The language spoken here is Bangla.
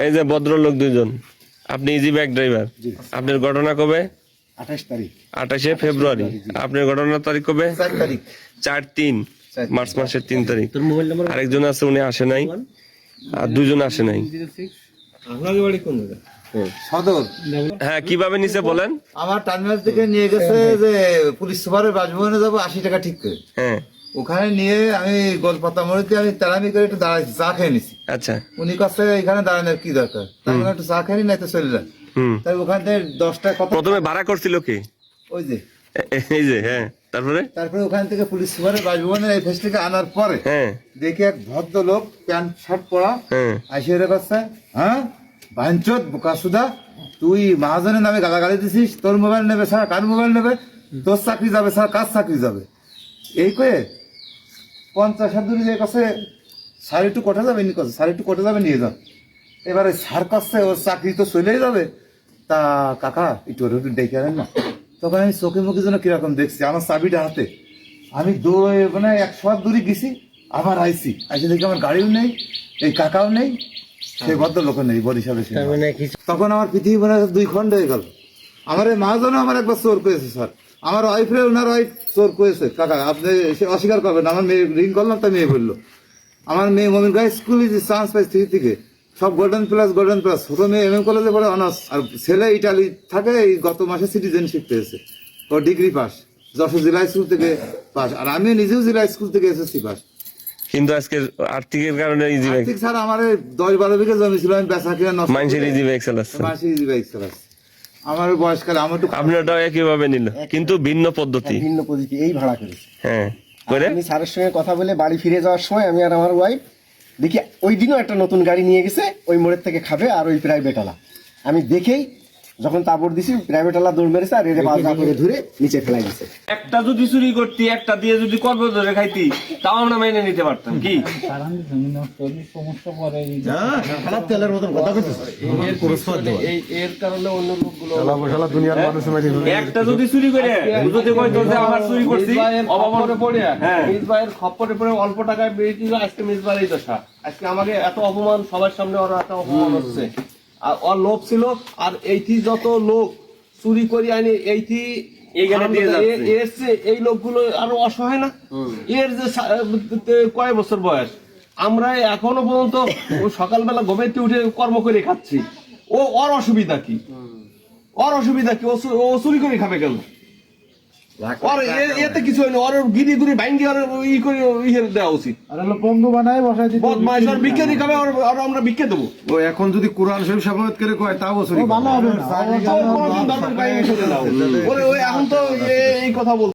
এই যে ভদ্রলোক দুজন আপনি ইজি ব্যাগ ড্রাইভার আপনার ঘটনা কবে? আঠাশ তারিখ। আঠাশে ফেব্রুয়ারি। আপনার ঘটনার তারিখ কবে? চার তারিখ। চার তিন। মার্চ মাসের তিন তারিখ। তোর মোবাইল নাম্বার আরেকজন আছে উনি আসে নাই। আর দুজন আসে নাই। আপনাকে বাড়ি কোন জায়গা? সদর। হ্যাঁ কীভাবে নিচে বলেন? আমার টার্মিনাল থেকে নিয়ে গেছে যে পুলিশ সুপারের বাসভবনে যাব আশি টাকা ঠিক করে। হ্যাঁ। ওখানে নিয়ে আমি গোলপাতা মোড়েতে আমি তাড়ামি করে একটু দাঁড়াইছি চা খেয়ে নিছি। আচ্ছা। উনি কাছে এখানে দাঁড়ানোর কি দরকার? বললাম, একটু চা খেয়ে নি, নাই চলে তাই ওখান থেকে দশটা কত প্রথমে ভাড়া করছিল কি? ওই যে। এই যে হ্যাঁ। তারপরে? তারপরে ওখান থেকে পুলিশ সুপারের বাসভবনে এই ফেসটিকে আনার পরে হ্যাঁ। দেখি এক ভদ্র লোক প্যান্ট শার্ট পরা হ্যাঁ। আসিয়ে রে করছে হ্যাঁ বাঞ্চত বোকাসুদা তুই মহাজনের নামে গালাগালি দিছিস তোর মোবাইল নেবে স্যার কার মোবাইল নেবে? তোর চাকরি যাবে স্যার কার চাকরি যাবে? এই কয়ে পঞ্চাশ হাত দূরে যে কাছে স্যার একটু কটে যাবে নি কাছে স্যার একটু কটে যাবে নিয়ে যাও এবারে স্যার কাছে ওর চাকরি তো চলেই যাবে। তা কাকা একটু ওর একটু ডেকে আনেন না। তখন আমি চোখে মুখে যেন কীরকম দেখছি আমার চাবিটা হাতে। আমি দৌড়ে মানে একশো হাত দূরে গেছি আবার আইছি। আইসি দেখি আমার গাড়িও নেই এই কাকাও নেই সেই ভদ্রলোকও নেই বরিশালে মানে তখন আমার পৃথিবী মনে দুই খণ্ড হয়ে গেল। আমার এই মহাজনও আমার একবার চোর করেছে স্যার। আমার ওয়াইফে ওনার ওয়াইফ চোর করেছে। কাকা আপনি সে অস্বীকার করবেন আমার মেয়ে রিং করলাম তাই মেয়ে বলল। আমার মেয়ে মমিন গাই স্কুলে যে চান্স পাই থ্রি থেকে সব গোল্ডেন প্লাস গোল্ডেন প্লাস ছোট মেয়ে এম এম কলেজে পড়ে অনার্স আর ছেলে ইটালি থাকে এই গত মাসে সিটিজেনশিপ পেয়েছে। ও ডিগ্রি পাস যশোর জেলা স্কুল থেকে পাস আর আমি নিজেও জেলা স্কুল থেকে এসএসসি পাস কিন্তু আজকে আর্থিকের কারণে ইজি ব্যাগ আর্থিক স্যার আমার দশ বারো বিঘা জমি ছিল আমি বেচা কিনা নষ্ট মানুষের ইজি ব্যাগ চালাচ্ছে মাসে ইজি বাইক চালাচ্ছে আমার বয়সকালে আমার তো আপনারটাও একইভাবে নিল কিন্তু ভিন্ন পদ্ধতি। ভিন্ন পদ্ধতি এই ভাড়া করেছে। হ্যাঁ করে? আমি স্যারের সঙ্গে কথা বলে বাড়ি ফিরে যাওয়ার সময় আমি আর আমার ওয়াইফ দেখি ওই দিনও একটা নতুন গাড়ি নিয়ে গেছে ওই মোড়ের থেকে খাবে আর ওই প্রায় বেটালা আমি দেখেই যখন তাবড় দিছি প্রাইভেট আলা দৌড় মেরেছে আর এর বাজা করে ধরে নিচে ফেলাই দিছে। একটা যদি চুরি করতি একটা দিয়ে যদি কর্ম ধরে খাইতি তাও আমরা মেনে নিতে পারতাম কি? এর কারণে অন্য লোকগুলো একটা যদি চুরি করে যদি কইতো যে আমার চুরি করছি অভাবনে পড়ে হ্যাঁ। মিসবাইয়ের খপ্পরে পড়ে অল্প টাকায় বেরিয়ে দিল আজকে মিসবাইয়ের দশা। আজকে আমাকে এত অপমান সবার সামনে ওরা এত অপমান হচ্ছে। আর ওর লোভ ছিল আর এইটি যত লোক চুরি করি আনি এইটি এসছে এই লোকগুলো আরও অসহায় না? এর যে কয় বছর বয়স? আমরা এখনও পর্যন্ত সকালবেলা গভীরতে উঠে কর্ম করে খাচ্ছি। ও ওর অসুবিধা কি? ওর অসুবিধা কি? ও চুরি করে খাবে কেন? এতে কিছু হয়নি ওর গিরি গুড়ি ভাঙ্গি ওর ই করে ইয়ে দেওয়া উচিত। বন্ধু বানায় বসাই দিতে বদমাইশ ওর বিক্রি দিতে হবে আমরা বিক্রি দেবো। ও এখন যদি কোরআন শরীফ করে কয় তাও বছরই। ওরে ওই এখন তো এই কথা বল